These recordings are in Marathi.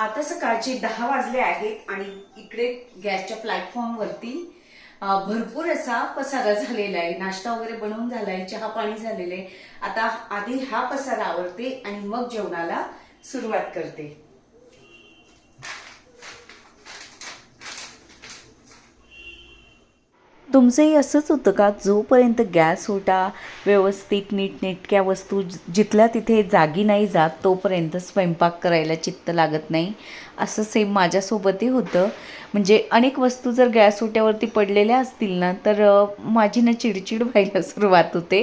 आता सकाळचे दहा वाजले आहेत आणि इकडे गॅसच्या प्लॅटफॉर्मवरती भरपूर असा पसारा झालेला आहे. नाश्ता वगैरे बनवून झालाय चहा पाणी झालेलं आहे. आता आधी हा पसारा आवडते आणि मग जेवणाला सुरुवात करते. तुमचंही असंच होतं का? जोपर्यंत गॅस होता व्यवस्थित नीटनेटक्या वस्तू जिथल्या तिथे जागी नाही जात तोपर्यंत स्वयंपाक करायला चित्त लागत नाही. असं सेम माझ्यासोबतही होतं. म्हणजे अनेक वस्तू जर गॅस ओट्यावरती पडलेल्या असतील ना तर माझी ना चिडचिड व्हायला सुरुवात होते.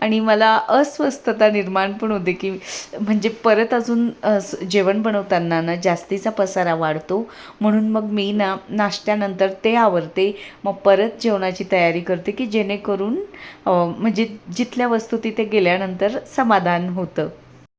आणि मला अस्वस्थता निर्माण पण होते की म्हणजे परत अजून जेवण बनवताना ना जास्तीचा पसारा वाढतो. म्हणून मग मी ना नाश्त्यानंतर ते आवरते. मग परत जेवणाची तयारी करते की जेणेकरून म्हणजे जिथल्या वस्तू तिथे गेल्यानंतर समाधान होतं.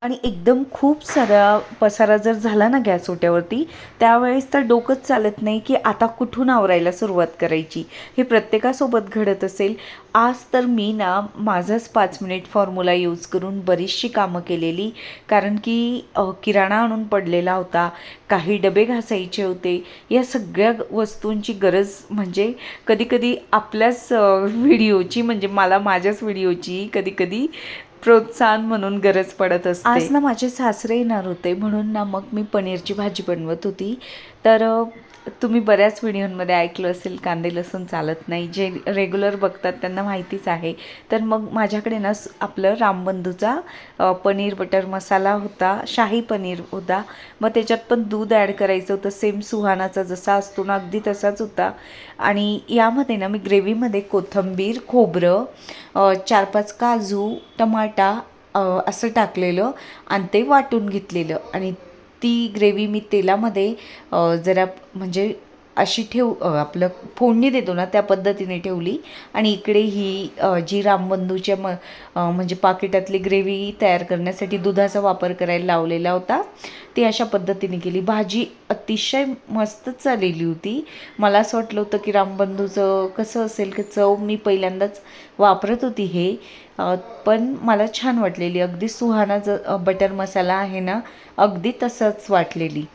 आणि एकदम खूप सारा पसारा जर झाला ना गॅस ओट्यावरती त्यावेळेस तर डोकंच चालत नाही की आता कुठून आवरायला सुरुवात करायची. हे प्रत्येकासोबत घडत असेल. आज तर मी ना माझंच पाच मिनिट फॉर्म्युला यूज करून बरीचशी कामं केलेली. कारण की किराणा आणून पडलेला होता. काही डबे घासायचे होते. या सगळ्या वस्तूंची गरज म्हणजे कधीकधी आपल्याच व्हिडिओची म्हणजे मला माझ्याच व्हिडिओची कधीकधी प्रोत्साहन म्हणून गरज पडत असते. आज ना माझे सासरे येणार होते म्हणून ना मग मी पनीरची भाजी बनवत होती. तर तुम्ही बऱ्याच व्हिडिओंमध्ये ऐकलं असेल कांदे लसूण चालत नाही जे रेग्युलर बघतात त्यांना माहितीच आहे. तर मग माझ्याकडे ना आपलं रामबंधूचा पनीर बटर मसाला होता शाही पनीर होता. मग त्याच्यात पण दूध ॲड करायचं होतं सेम सुहानाचा जसा असतो ना अगदी तसाच होता. आणि यामध्ये ना मी ग्रेव्हीमध्ये कोथिंबीर खोबरं चार पाच काजू टमाटा असं टाकलेलं आणि ते वाटून घेतलेलं. आणि ती ग्रेव्ही मी तेलामध्ये जरा म्हणजे अशी ठेव आपलं फोडणी देतो ना त्या पद्धतीने ठेवली. आणि इकडे ही जी रामबंधूच्या म म्हणजे पाकिटातली ग्रेव्ही तयार करण्यासाठी दुधाचा वापर करायला लावलेला होता ती अशा पद्धतीने केली. भाजी अतिशय मस्तच झालेली होती. मला असं वाटलं होतं की रामबंधूचं कसं असेल की चव मी पहिल्यांदाच वापरत होती हे. पण मला छान वाटलेली. अगदी सुहाना ज बटर मसाला आहे ना अगदी तसंच वाटलेली.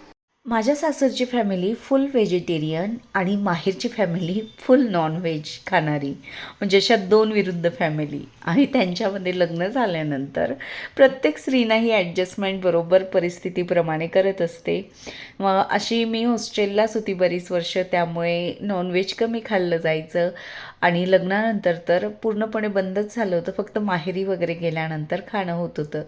माझ्या सासरची फॅमिली फुल व्हेजिटेरियन आणि माहेरची फॅमिली फुल नॉनव्हेज खाणारी. म्हणजे अशा दोन विरुद्ध फॅमिली आणि त्यांच्यामध्ये लग्न झाल्यानंतर प्रत्येक स्त्रीना ही ॲडजस्टमेंट बरोबर परिस्थितीप्रमाणे करत असते. मग अशी मी हॉस्टेललाच होती बरीच वर्ष त्यामुळे नॉनव्हेज कमी खाल्लं जायचं. आणि लग्नानंतर तर पूर्णपणे बंदच झालं होतं. फक्त माहेरी वगैरे गेल्यानंतर खाणं होत होतं.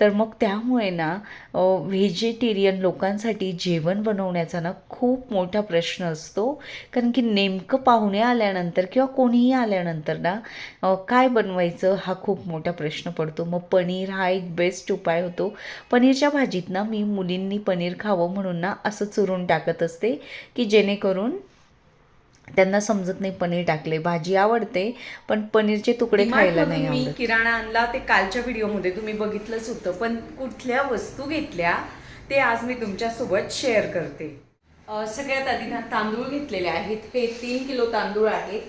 तर मग त्यामुळे ना व्हेजिटेरियन लोकांसाठी जेवण बनवण्याचा ना खूप मोठा प्रश्न असतो. कारण की नेमकं पाहुणे आल्यानंतर किंवा कोणीही आल्यानंतर ना काय बनवायचं हा खूप मोठा प्रश्न पडतो. मग पनीर हा एक बेस्ट उपाय होतो. पनीरच्या भाजीत ना मी मुलींनी पनीर खावं म्हणून ना असं चुरून टाकत असते की जेणेकरून त्यांना समजत नाही पनीर टाकले भाजी आवडते पण पनीरचे तुकडे खायला नाही मी किराणा आणला ते कालच्या व्हिडिओमध्ये तुम्ही बघितलंच होतं पण कुठल्या वस्तू घेतल्या ते आज मी तुमच्यासोबत शेअर करते. सगळ्यात आधी ना तांदूळ घेतलेले आहेत हे तीन किलो तांदूळ आहेत.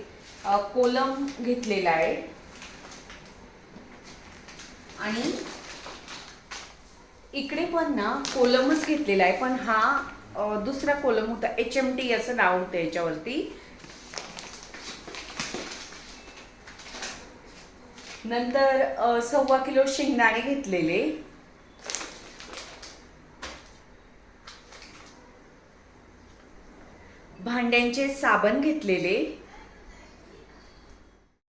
कोलम घेतलेला आहे. आणि इकडे पण ना कोलमच घेतलेला आहे पण हा दुसरा कोलम होता एच एम टी असं नाव होतं याच्यावरती. नंतर सव्वा किलो शेंगदाणे घेतलेले. भांड्यांचे साबण घेतलेले.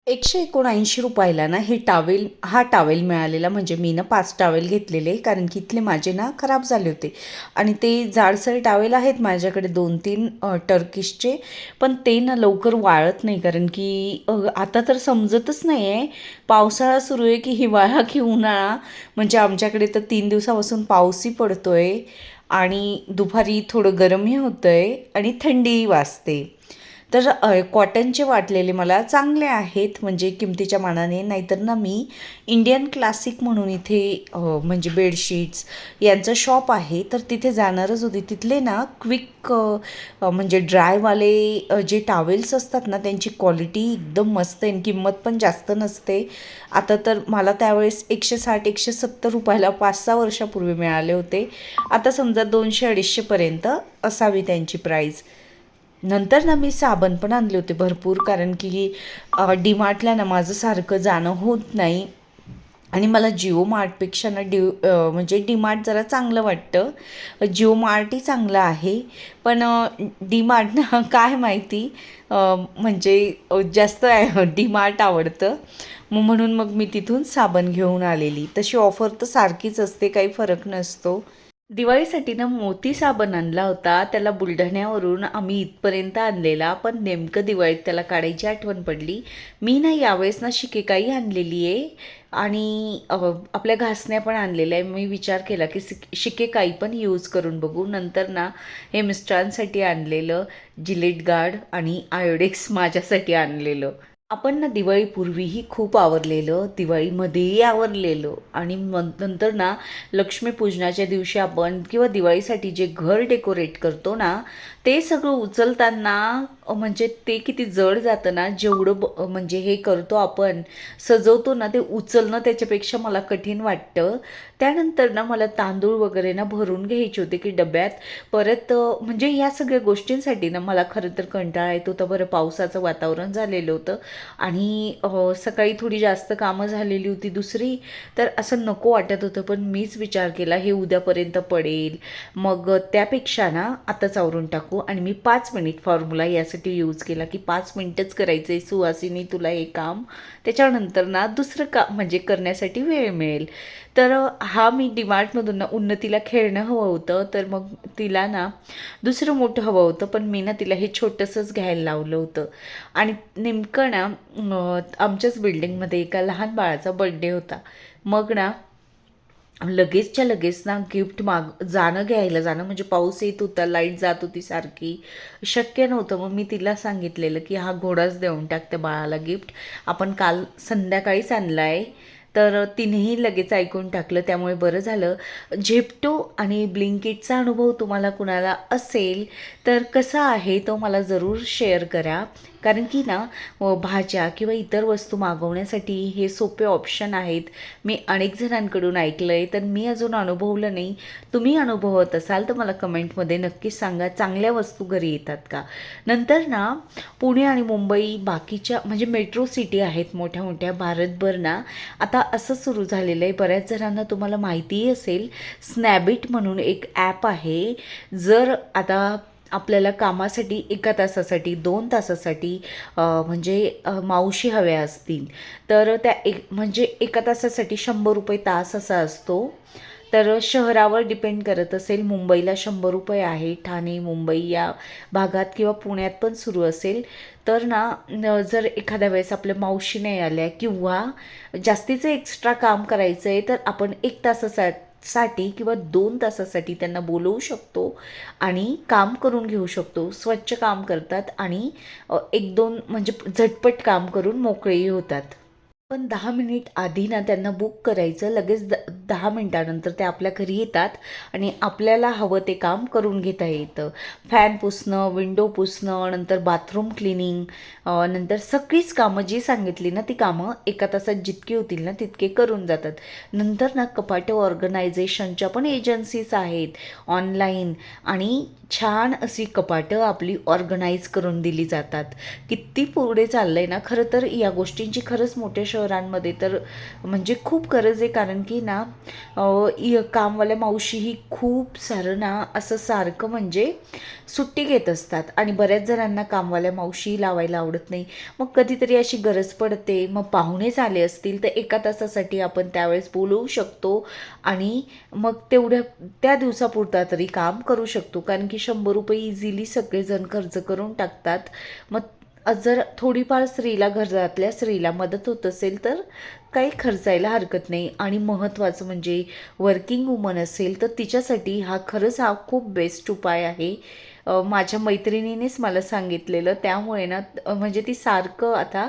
एकशे एकोणऐंशी रुपयाला ना हे टावेल हा टावेल मिळालेला. म्हणजे मी ना पाच टावेल घेतलेले कारण की इथले माझे ना खराब झाले होते. आणि ते जाडसर टावेल आहेत माझ्याकडे दोन तीन टर्किशचे पण ते ना लवकर वाळत नाही. कारण की आता तर समजतच नाही आहे पावसाळा सुरू आहे की हिवाळा की उन्हाळा. म्हणजे आमच्याकडे तर तीन दिवसापासून पाऊसही पडतो आहे आणि दुपारी थोडं गरमही होतं आहे आणि थंडीही वाजते. तर कॉटनचे वाटलेले मला चांगले आहेत. म्हणजे किमतीच्या मानाने नाहीतर ना मी इंडियन क्लासिक म्हणून इथे म्हणजे बेडशीट्स यांचं शॉप आहे. तर तिथे जाणारच होती. तिथले ना क्विक म्हणजे ड्रायवाले जे टावेल्स असतात ना त्यांची क्वालिटी एकदम मस्त आहे. आणि किंमत पण जास्त नसते. आता तर मला त्यावेळेस एकशे साठ एकशे सत्तर रुपयाला पाच सहा वर्षापूर्वी मिळाले होते. आता समजा दोनशे अडीचशेपर्यंत असावी त्यांची प्राईज नंतर ना मी साबण पण आणले होते भरपूर कारण की डीमार्टला ना माझं सारखं जाणं होत नाही. आणि मला जिओ मार्टपेक्षा ना डी म्हणजे डीमार्ट जरा चांगलं वाटतं. जिओ मार्टही चांगलं आहे. पण डीमार्ट ना काय माहिती म्हणजे जास्त डीमार्ट आवडतं. मग म्हणून मग मी तिथून साबण घेऊन आलेली. तशी ऑफर तर सारखीच असते काही फरक नसतो. दिवाळीसाठी ना मोती साबण आणला होता. त्याला बुलढाण्यावरून आम्ही इथपर्यंत आणलेला पण नेमकं दिवाळीत त्याला काढायची आठवण पडली. मी ना यावेळेस ना शिकेकाई आणलेली आहे आणि आपल्या घासण्या पण आणलेल्या आहे. मी विचार केला की सिक शिकेकाई पण यूज करून बघू. नंतर ना हे मिस्टरांसाठी आणलेलं जिलेट गार्ड आणि आयोडेक्स माझ्यासाठी आणलेलं. आपण ना दिवाळीपूर्वीही खूप आवरलेलं दिवाळीमध्येही आवरलेलं आणि मग नंतर ना लक्ष्मीपूजनाच्या दिवशी आपण किंवा दिवाळीसाठी जे घर डेकोरेट करतो ना ते सगळं उचलताना म्हणजे ते किती जड जातं ना जेवढं ब म्हणजे हे करतो आपण सजवतो ना ते उचलणं त्याच्यापेक्षा मला कठीण वाटतं. त्यानंतर ना मला तांदूळ वगैरे ना भरून घ्यायचे होते की डब्यात. परत म्हणजे या सगळ्या गोष्टींसाठी ना मला खरं तर कंटाळा येत होता. बरं पावसाचं वातावरण झालेलं होतं. आणि सकाळी थोडी जास्त कामं झालेली होती दुसरी. तर असं नको वाटत होतं पण मीच विचार केला हे उद्यापर्यंत पडेल. मग त्यापेक्षा ना आताच आवरून टाकू. आणि मी पाच मिनिट फॉर्म्युला यासाठी यूज केला की पाच मिनटंच करायचं आहे सुवासिनी तुला हे काम. त्याच्यानंतर ना दुसरं काम म्हणजे करण्यासाठी वेळ मिळेल. तर हा मी डिमार्टमधून ना उन्नतीला खेळणं हवं होतं. तर मग तिला ना दुसरं मोठं हवं होतं पण मी ना तिला हे छोटंसंच घ्यायला लावलं होतं. आणि नेमकं ना आमच्याच बिल्डिंगमध्ये एका लहान बाळाचा बड्डे होता. मग ना लगेचच्या लगेच ना गिफ्ट माग जाणं घ्यायला जाणं म्हणजे पाऊस येत होता लाइट जात होती सारखी शक्य नव्हतं. मग मी तिला सांगितलेलं की हा घोडाच देऊन टाकते बाळाला गिफ्ट. आपण काल संध्याकाळीच आणला आहे तर तिनेही लगेच ऐकून टाकलं. त्यामुळे बरं झालं. झेप्टो आणि ब्लिंकिटचा अनुभव तुम्हाला कुणाला असेल तर कसा आहे तो मला जरूर शेअर करा. कारण की ना भाज्या किंवा इतर वस्तू मागवण्यासाठी हे सोपे ऑप्शन आहेत. मी अनेक जणांकडून ऐकलं आहे तर मी अजून अनुभवलं नाही. तुम्ही अनुभवत असाल तर मला कमेंटमध्ये नक्कीच सांगा चांगल्या वस्तू घरी येतात का? नंतर ना पुणे आणि मुंबई बाकीच्या म्हणजे मेट्रो सिटी आहेत मोठ्या मोठ्या भारतभर ना आता असं सुरू झालेलं आहे. बऱ्याच जणांना तुम्हाला माहितीही असेल स्नॅबिट म्हणून एक ॲप आहे. जर आता आपल्याला कामासाठी एका तासासाठी दोन तासासाठी म्हणजे मावशी हव्या असतील. तर त्या एक म्हणजे एका तासासाठी शंभर रुपये तास असा असतो. तर शहरावर डिपेंड करत असेल मुंबईला शंभर रुपये आहे ठाणे मुंबई या भागात किंवा पुण्यात पण सुरू असेल. तर ना जर एखाद्या वेळेस आपल्या मावशी नाही आल्या किंवा जास्तीचं एक्स्ट्रा काम करायचं आहे तर आपण एक तासासाठी साठी किंवा दोन तासासाठी त्यांना बोलवू शकतो आणि काम करून घेऊ शकतो. स्वच्छ काम करतात आणि एक दोन म्हणजे झटपट काम करून मोकळेही होतात. पण दहा मिनिट आधी ना त्यांना बुक करायचं. लगेच द दहा मिनटानंतर ते आपल्या घरी येतात आणि आपल्याला हवं ते काम करून घेता येतं. फॅन पुसणं विंडो पुसणं नंतर बाथरूम क्लिनिंग नंतर सगळीच कामं जी सांगितली ना ती कामं एका तासात जितकी होतील ना तितके करून जातात. नंतर ना कपाटं ऑर्गनायझेशनच्या पण एजन्सीज आहेत ऑनलाईन आणि छान अशी कपाटं आपली ऑर्गनाईज करून दिली जातात. किती पुढे चाललं आहे ना खरं तर या गोष्टींची खरंच मोठ्या शहरांमध्ये तर म्हणजे खूप गरज आहे कारण की ना कामवाल्या मावशी कामवाल्या मावशीही खूप सारं ना असं सारखं म्हणजे सुट्टी घेत असतात. आणि बऱ्याच जणांना कामवाल्या मावशी लावायला आवडत नाही. मग कधीतरी अशी गरज पडते मग पाहुणेच आले असतील तर एका तासासाठी आपण त्यावेळेस बोलवू शकतो आणि मग तेवढ्या त्या दिवसापुरता तरी काम करू शकतो. कारण की शंभर रुपये इझिली सगळेजण खर्च करून टाकतात. मग जर थोडीफार स्त्रीला घरातल्या स्त्रीला मदत होत असेल तर काही खर्चायला हरकत नाही. आणि महत्त्वाचं म्हणजे वर्किंग वुमन असेल तर तिच्यासाठी हा खरंच हा खूप बेस्ट उपाय आहे. माझ्या मैत्रिणीनेच मला सांगितलेलं. त्यामुळे ना म्हणजे ती सारखं आता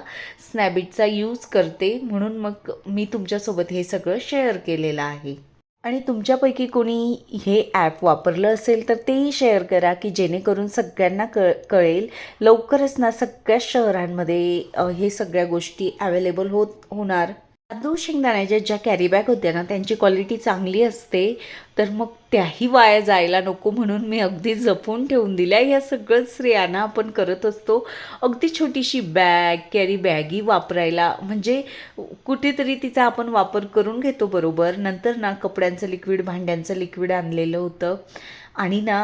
स्नॅबिटचा यूज करते. म्हणून मग मी तुमच्यासोबत हे सगळं शेअर केलेलं आहे. आणि तुमच्यापैकी कोणी हे ॲप वापरलं असेल तर तेही शेअर करा की जेणेकरून सगळ्यांना कळ कळेल. लवकरच ना सगळ्या शहरांमध्ये हे सगळ्या गोष्टी अवेलेबल होत होणार. तांदूळ शेंगदाण्याच्या ज्या कॅरीबॅग होत्या ना त्यांची क्वालिटी चांगली असते तर मग त्याही वाया जायला नको म्हणून मी अगदी जपून ठेवून दिल्या. या सगळं स्त्रियांना आपण करत असतो. अगदी छोटीशी बॅग कॅरी बॅगी वापरायला म्हणजे कुठेतरी तिचा आपण वापर करून घेतो बरोबर. नंतर ना कपड्यांचं लिक्विड भांड्यांचं लिक्विड आणलेलं होतं. आणि ना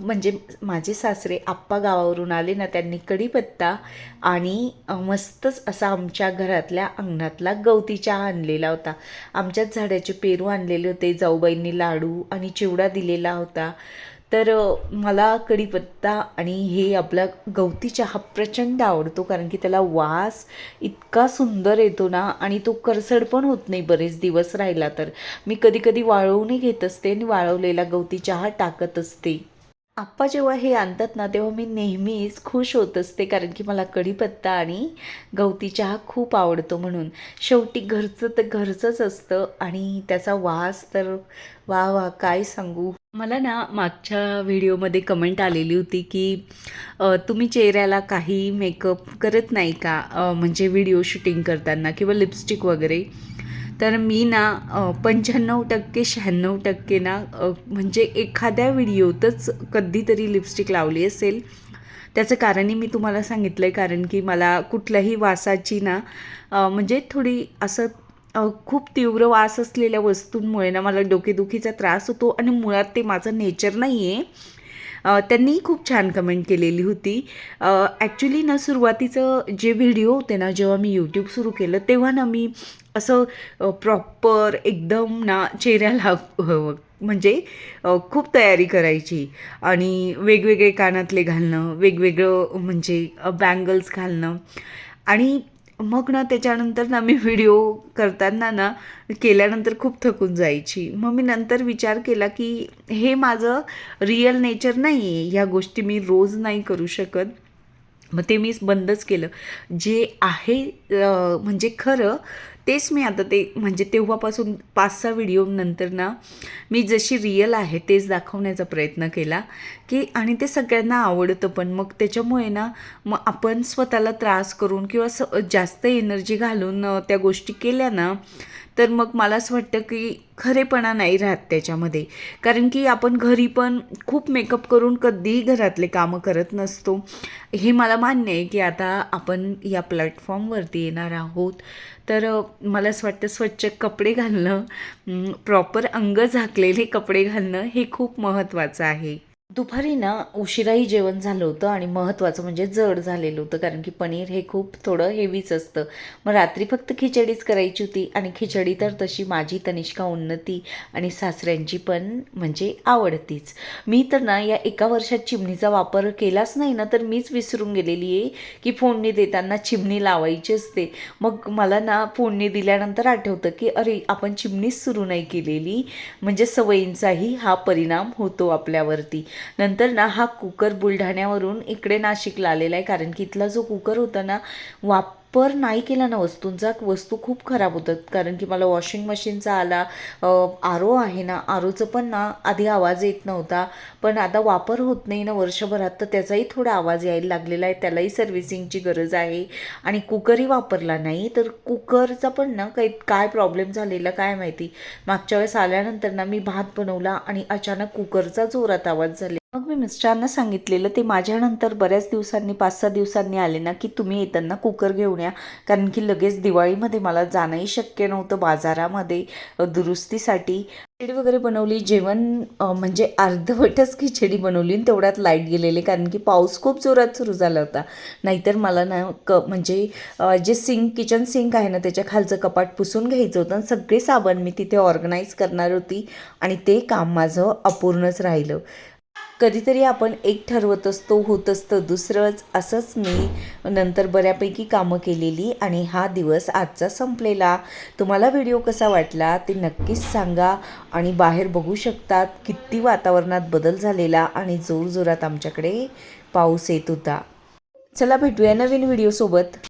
म्हणजे माझे सासरे आप्पा गावावरून आले ना त्यांनी कढीपत्ता आणि मस्तच असा आमच्या घरातल्या अंगणातला गवती चहा आणलेला होता. आमच्याच झाडाचे पेरू आणलेले होते जाऊबाईंनी लाडू आणि चिवडा दिलेला होता. तर मला कढीपत्ता आणि हे आपला गवती चहा प्रचंड आवडतो कारण की त्याला वास इतका सुंदर येतो ना आणि तो करसड पण होत नाही बरेच दिवस राहिला तर. मी कधी कधी वाळवूनही घेत असते आणि वाळवलेला गवती चहा टाकत असते. आप्पा जेव्हा हे आणतात ना तेव्हा मी नेहमीच खुश होत असते. कारण की मला कढीपत्ता आणि गवती चहा खूप आवडतो म्हणून. शेवटी घरचं तर घरचंच असतं आणि त्याचा वास तर वा वा काय सांगू? मला ना मागच्या व्हिडिओमध्ये कमेंट आलेली होती की तुम्ही चेहऱ्याला काही मेकअप करत नाही का? म्हणजे व्हिडिओ शूटिंग करताना किंवा लिपस्टिक वगैरे? तर मी ना पंच्याण्णव टक्के शहाण्णव टक्के ना म्हणजे एखाद्या व्हिडिओतच कधीतरी लिपस्टिक लावली असेल. त्याचं कारणही मी तुम्हाला सांगितलं आहे कारण की मला कुठल्याही वासाची ना म्हणजे थोडी असं खूप तीव्र वास असलेल्या वस्तूंमुळे ना मला डोकेदुखीचा त्रास होतो आणि मुळात ते माझं नेचर नाही आहे त्यांनी खूप छान कमेंट केलेली होती. ॲक्च्युली ना सुरुवातीचं जे व्हिडिओ होते ना जेव्हा मी यूट्यूब सुरू केलं तेव्हा ना मी असं प्रॉपर एकदम ना चेहऱ्याला म्हणजे खूप तयारी करायची. आणि वेगवेगळे कानातले घालणं वेगवेगळं म्हणजे बँगल्स घालणं. आणि मग ना त्याच्यानंतर ना मी व्हिडिओ करताना ना केल्यानंतर खूप थकून जायची. मग मी नंतर विचार केला की हे माझं रिअल नेचर नाही आहे ह्या गोष्टी मी रोज नाही करू शकत. मग ते मी बंदच केलं. जे आहे म्हणजे खरं तेच मी आता ते म्हणजे तेव्हापासून पाच सहा व्हिडिओ नंतर ना मी जशी रिअल आहे तेच दाखवण्याचा प्रयत्न केला की आणि ते सगळ्यांना आवडतं पण मग त्याच्यामुळे ना मग आपण स्वतःला त्रास करून किंवा स जास्त एनर्जी घालून त्या गोष्टी केल्या ना तर मग मला असं वाटतं की खरेपणा नाही राहत त्याच्यामध्ये. कारण की आपण घरी पण खूप मेकअप करून कधीही घरातले कामं करत नसतो. हे मला मान्य आहे की आता आपण या प्लॅटफॉर्मवरती येणार आहोत. तर मला असं वाटतं स्वच्छ कपडे घालणं प्रॉपर अंग झाकलेले कपडे घालणं हे खूप महत्त्वाचं आहे. दुपारी ना उशिराही जेवण झालं होतं आणि महत्त्वाचं म्हणजे जड झालेलं होतं कारण की पनीर हे खूप थोडं हेवीच असतं. मग रात्री फक्त खिचडीच करायची होती आणि खिचडी तर तशी माझी तनिष्का उन्नती आणि सासऱ्यांची पण म्हणजे आवडतीच. मी तर ना या एका वर्षात चिमणीचा वापर केलाच नाही ना तर मीच विसरून गेलेली आहे की फोडणी देताना चिमणी लावायची असते. मग मला ना फोडणी दिल्यानंतर आठवतं की अरे आपण चिमणीच सुरू नाही केलेली. म्हणजे सवयींचाही हा परिणाम होतो आपल्यावरती. नंतर ना हा कुकर बुलढाण्यावरून इकडे नाशिकला आलेला आहे. कारण की इथला जो कुकर होता ना वापर नाही केला ना वस्तूंचा वस्तू खूप खराब होतात. कारण की मला वॉशिंग मशीनचा आला आर ओ आहे ना आर ओचं पण ना आधी आवाज येत नव्हता. पण आता वापर होत नाही ना वर्षभरात तर त्याचाही थोडा आवाज यायला लागलेला आहे. त्यालाही सर्व्हिसिंगची गरज आहे. आणि कुकरही वापरला नाही तर कुकरचा पण ना काही काय प्रॉब्लेम झालेला काय माहिती? मागच्या वेळेस आल्यानंतर ना मी भात बनवला आणि अचानक कुकरचा जोरात आवाज झाला मिस्टरांना सांगितलेलं ते माझ्यानंतर बऱ्याच दिवसांनी पाच सहा दिवसांनी आले ना की तुम्ही येताना कुकर घेऊन या. कारण की लगेच दिवाळीमध्ये मला जाणंही शक्य नव्हतं बाजारामध्ये दुरुस्तीसाठी. खिचडी वगैरे बनवली जेवण म्हणजे अर्धवटच खिचडी बनवली आणि तेवढ्यात लाइट गेलेले. कारण की पाऊस खूप जोरात सुरू झाला होता. नाहीतर मला ना क म्हणजे जे सिंक किचन सिंक आहे ना त्याच्या खालचं कपाट पुसून घ्यायचं होतं आणि सगळे साबण मी तिथे ऑर्गनाईज करणार होती आणि ते काम माझं अपूर्णच राहिलं. कधीतरी आपण एक ठरवत असतो होत असतं दुसरंच असंच मी नंतर बऱ्यापैकी कामं केलेली आणि हा दिवस आजचा संपलेला. तुम्हाला व्हिडिओ कसा वाटला ते नक्कीच सांगा आणि बाहेर बघू शकतात किती वातावरणात बदल झालेला आणि जोरजोरात आमच्याकडे पाऊस येत होता. चला भेटूया नवीन व्हिडिओसोबत.